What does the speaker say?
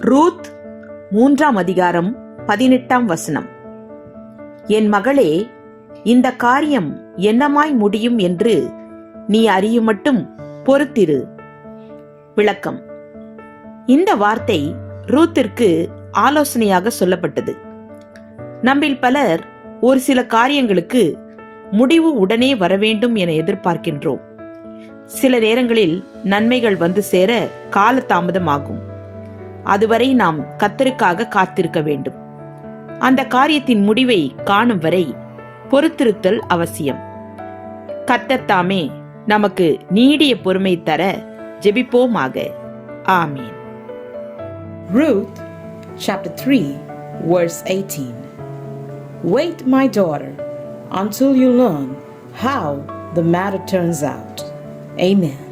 Ruth மூன்றாம் அதிகாரம் பதினெட்டாம் வசனம். என் மகளே இந்த காரியம் என்னமாய் முடியும் என்று நீ அறியும் மட்டும் பொறுத்திரு. விளக்கம். இந்த வார்த்தை ரூத்திற்கு ஆலோசனையாக சொல்லப்பட்டது. நம்மில் பலர் ஒரு சில காரியங்களுக்கு முடிவு உடனே வரவேண்டும் என எதிர்பார்க்கின்றோம். சில நேரங்களில் நன்மைகள் வந்து சேர காலதாமதமாகும். அதுவரை நாம் கத்தருக்காக காத்திருக்க வேண்டும் அந்த காரியத்தின் முடிவை காணும் வரை பொறுத்திருத்தல் அவசியம் கத்தத்தாமே நமக்கு நீடிய பொறுமை தர ஜெபிப்போமாக ஆமீன் Ruth chapter 3, verse 18. Wait, my daughter, until you learn how the matter turns out. Amen.